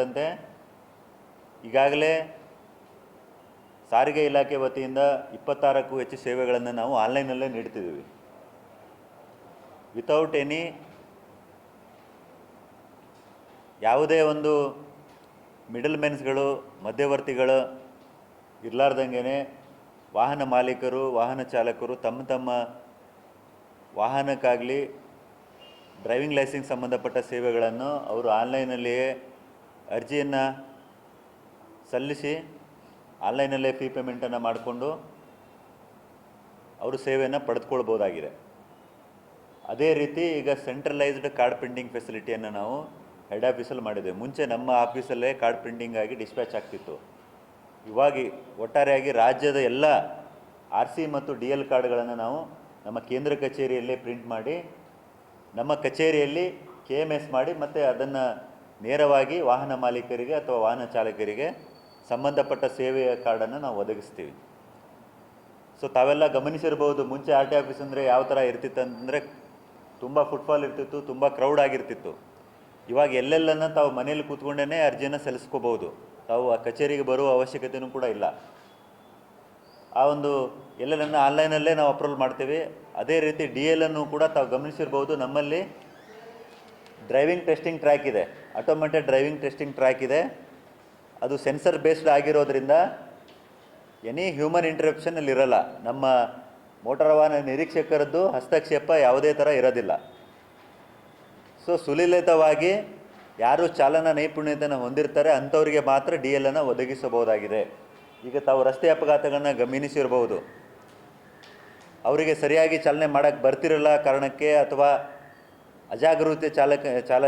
ಸಂಬಂಧಪಟ್ಟಂತೆ ಈಗಾಗಲೇ ಸಾರಿಗೆ ಇಲಾಖೆ ವತಿಯಿಂದ ಇಪ್ಪತ್ತಾರಕ್ಕೂ ಹೆಚ್ಚು ಸೇವೆಗಳನ್ನು ನಾವು ಆನ್ಲೈನಲ್ಲೇ ನೀಡ್ತಿದ್ದೀವಿ. ವಿತೌಟ್ ಎನಿ ಯಾವುದೇ ಒಂದು ಮಿಡಲ್ ಮೆನ್ಸ್ಗಳು ಮಧ್ಯವರ್ತಿಗಳು ಇರಲಾರ್ದಂಗೆ ವಾಹನ ಮಾಲೀಕರು, ವಾಹನ ಚಾಲಕರು ತಮ್ಮ ತಮ್ಮ ವಾಹನಕ್ಕಾಗಲಿ ಡ್ರೈವಿಂಗ್ ಲೈಸೆನ್ಸ್ ಸಂಬಂಧಪಟ್ಟ ಸೇವೆಗಳನ್ನು ಅವರು ಆನ್ಲೈನಲ್ಲಿಯೇ ಅರ್ಜಿಯನ್ನು ಸಲ್ಲಿಸಿ ಆನ್ಲೈನಲ್ಲೇ ಫೀ ಪೇಮೆಂಟನ್ನು ಮಾಡಿಕೊಂಡು ಅವರು ಸೇವೆಯನ್ನು ಪಡೆದುಕೊಳ್ಬೋದಾಗಿದೆ. ಅದೇ ರೀತಿ ಈಗ ಸೆಂಟ್ರಲೈಸ್ಡ್ ಕಾರ್ಡ್ ಪ್ರಿಂಟಿಂಗ್ ಫೆಸಿಲಿಟಿಯನ್ನು ನಾವು ಹೆಡ್ ಆಫೀಸಲ್ಲಿ ಮಾಡಿದ್ದೇವೆ. ಮುಂಚೆ ನಮ್ಮ ಆಫೀಸಲ್ಲೇ ಕಾರ್ಡ್ ಪ್ರಿಂಟಿಂಗ್ ಆಗಿ ಡಿಸ್ಪ್ಯಾಚ್ ಆಗ್ತಿತ್ತು. ಇವಾಗ ಒಟ್ಟಾರೆಯಾಗಿ ರಾಜ್ಯದ ಎಲ್ಲ ಆರ್ ಸಿ ಮತ್ತು ಡಿ ಎಲ್ ಕಾರ್ಡ್ಗಳನ್ನು ನಾವು ನಮ್ಮ ಕೇಂದ್ರ ಕಚೇರಿಯಲ್ಲೇ ಪ್ರಿಂಟ್ ಮಾಡಿ, ನಮ್ಮ ಕಚೇರಿಯಲ್ಲಿ ಕೆ ಎಂ ಎಸ್ ಮಾಡಿ ಮತ್ತು ಅದನ್ನು ನೇರವಾಗಿ ವಾಹನ ಮಾಲೀಕರಿಗೆ ಅಥವಾ ವಾಹನ ಚಾಲಕರಿಗೆ ಸಂಬಂಧಪಟ್ಟ ಸೇವೆಯ ಕಾರ್ಡನ್ನು ನಾವು ಒದಗಿಸ್ತೀವಿ. ಸೊ ತಾವೆಲ್ಲ ಗಮನಿಸಿರ್ಬೋದು ಮುಂಚೆ ಆರ್ ಟಿ ಆಫೀಸ್ ಅಂದರೆ ಯಾವ ಥರ ಇರ್ತಿತ್ತು ಅಂತಂದರೆ ತುಂಬ ಫುಟ್ಫಾಲ್ ಇರ್ತಿತ್ತು, ತುಂಬ ಕ್ರೌಡ್ ಆಗಿರ್ತಿತ್ತು. ಇವಾಗ ಎಲ್ಲೆಲ್ಲನ್ನು ತಾವು ಮನೇಲಿ ಕೂತ್ಕೊಂಡೇ ಅರ್ಜಿಯನ್ನು ಸಲ್ಲಿಸ್ಕೋಬೋದು ತಾವು ಆ ಕಚೇರಿಗೆ ಬರುವ ಅವಶ್ಯಕತೆಯೂ ಕೂಡ ಇಲ್ಲ. ಆ ಒಂದು ಎಲ್ಲೆಲ್ಲನ್ನು ಆನ್ಲೈನಲ್ಲೇ ನಾವು ಅಪ್ರೂವಲ್ ಮಾಡ್ತೀವಿ. ಅದೇ ರೀತಿ ಡಿ ಎಲ್ ಅನ್ನು ಕೂಡ ತಾವು ಗಮನಿಸಿರ್ಬೋದು ನಮ್ಮಲ್ಲಿ ಡ್ರೈವಿಂಗ್ ಟೆಸ್ಟಿಂಗ್ ಟ್ರ್ಯಾಕ್ ಇದೆ. ಆಟೋಮೆಟೆಡ್ ಡ್ರೈವಿಂಗ್ ಟೆಸ್ಟಿಂಗ್ ಟ್ರ್ಯಾಕ್ ಇದೆ. ಅದು ಸೆನ್ಸರ್ ಬೇಸ್ಡ್ ಆಗಿರೋದ್ರಿಂದ ಎನಿ ಹ್ಯೂಮನ್ ಇಂಟ್ರಪ್ಷನ್ ಅಲ್ಲಿ ಇರಲ್ಲ. ನಮ್ಮ ಮೋಟಾರ್ ವಾಹನ ನಿರೀಕ್ಷಕರದ್ದು ಹಸ್ತಕ್ಷೇಪ ಯಾವುದೇ ಥರ ಇರೋದಿಲ್ಲ. ಸೊ ಸುಲಿಲಿತವಾಗಿ ಯಾರು ಚಾಲನಾ ನೈಪುಣ್ಯತೆಯನ್ನು ಹೊಂದಿರ್ತಾರೆ ಅಂಥವರಿಗೆ ಮಾತ್ರ ಡಿ ಎಲ್ ಅನ್ನು ಒದಗಿಸಬಹುದಾಗಿದೆ. ಈಗ ತಾವು ರಸ್ತೆ ಅಪಘಾತಗಳನ್ನ ಗಮನಿಸಿರಬಹುದು. ಅವರಿಗೆ ಸರಿಯಾಗಿ ಚಾಲನೆ ಮಾಡೋಕ್ಕೆ ಬರ್ತಿರಲ್ಲ ಕಾರಣಕ್ಕೆ ಅಥವಾ ಅಜಾಗರೂಕತೆ ಚಾಲಕ, ಚಾಲ,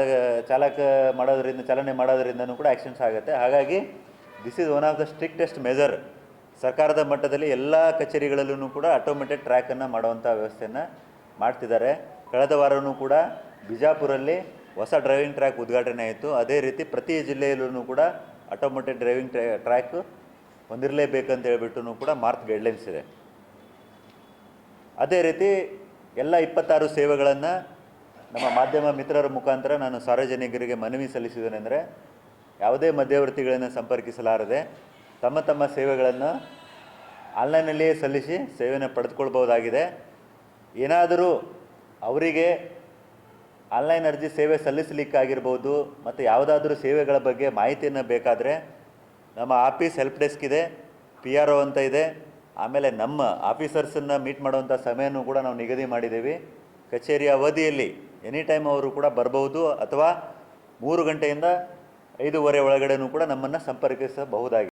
ಚಾಲಕ ಮಾಡೋದ್ರಿಂದ, ಚಾಲನೆ ಮಾಡೋದ್ರಿಂದನೂ ಕೂಡ ಆ್ಯಕ್ಸಿಡೆಂಟ್ಸ್ ಆಗುತ್ತೆ. ಹಾಗಾಗಿ this is one of the strictest measure ಸರ್ಕಾರದ ಮಟ್ಟದಲ್ಲಿ ಎಲ್ಲ ಕಚೇರಿಗಳಲ್ಲೂ ಕೂಡ ಆಟೋಮೆಟೆಡ್ ಟ್ರ್ಯಾಕನ್ನು ಮಾಡುವಂಥ ವ್ಯವಸ್ಥೆಯನ್ನು ಮಾಡ್ತಿದ್ದಾರೆ. ಕಳೆದ ವಾರವೂ ಕೂಡ ಬಿಜಾಪುರಲ್ಲಿ ಹೊಸ ಡ್ರೈವಿಂಗ್ ಟ್ರ್ಯಾಕ್ ಉದ್ಘಾಟನೆ ಆಯಿತು. ಅದೇ ರೀತಿ ಪ್ರತಿ ಜಿಲ್ಲೆಯಲ್ಲೂ ಕೂಡ ಆಟೋಮೆಟೆಡ್ ಡ್ರೈವಿಂಗ್ ಟ್ರ್ಯಾಕ್ ಹೊಂದಿರಲೇಬೇಕಂತ ಹೇಳ್ಬಿಟ್ಟು ಕೂಡ ಮಾರ್ಕ್ ಗೈಡ್ಲೈನ್ಸ್ ಇದೆ. ಅದೇ ರೀತಿ ಎಲ್ಲ ಇಪ್ಪತ್ತಾರು ಸೇವೆಗಳನ್ನು ನಮ್ಮ ಮಾಧ್ಯಮ ಮಿತ್ರರ ಮುಖಾಂತರ ನಾನು ಸಾರ್ವಜನಿಕರಿಗೆ ಮನವಿ ಸಲ್ಲಿಸಿದ್ದೇನೆಂದರೆ ಯಾವುದೇ ಮಧ್ಯವರ್ತಿಗಳನ್ನು ಸಂಪರ್ಕಿಸಲಾರದೆ ತಮ್ಮ ತಮ್ಮ ಸೇವೆಗಳನ್ನು ಆನ್ಲೈನಲ್ಲಿಯೇ ಸಲ್ಲಿಸಿ ಸೇವೆಯನ್ನು ಪಡೆದುಕೊಳ್ಬೋದಾಗಿದೆ ಏನಾದರೂ ಅವರಿಗೆ ಆನ್ಲೈನ್ ಅರ್ಜಿ ಸೇವೆ ಸಲ್ಲಿಸಲಿಕ್ಕಾಗಿರ್ಬೋದು ಮತ್ತು ಯಾವುದಾದ್ರೂ ಸೇವೆಗಳ ಬಗ್ಗೆ ಮಾಹಿತಿಯನ್ನು ಬೇಕಾದರೆ ನಮ್ಮ ಆಫೀಸ್ ಹೆಲ್ಪ್ ಡೆಸ್ಕ್ ಇದೆ ಪಿ ಆರ್ ಒ ಅಂತ ಇದೆ. ಆಮೇಲೆ ನಮ್ಮ ಆಫೀಸರ್ಸನ್ನು ಮೀಟ್ ಮಾಡುವಂಥ ಸಮಯನೂ ಕೂಡ ನಾವು ನಿಗದಿ ಮಾಡಿದ್ದೀವಿ. ಕಚೇರಿಯ ಅವಧಿಯಲ್ಲಿ ಎನಿ ಟೈಮ್ ಅವರು ಕೂಡ ಬರಬಹುದು ಅಥವಾ ಮೂರು ಗಂಟೆಯಿಂದ ಐದೂವರೆ ಒಳಗಡೆನೂ ಕೂಡ ನಮ್ಮನ್ನು ಸಂಪರ್ಕಿಸಬಹುದಾಗಿದೆ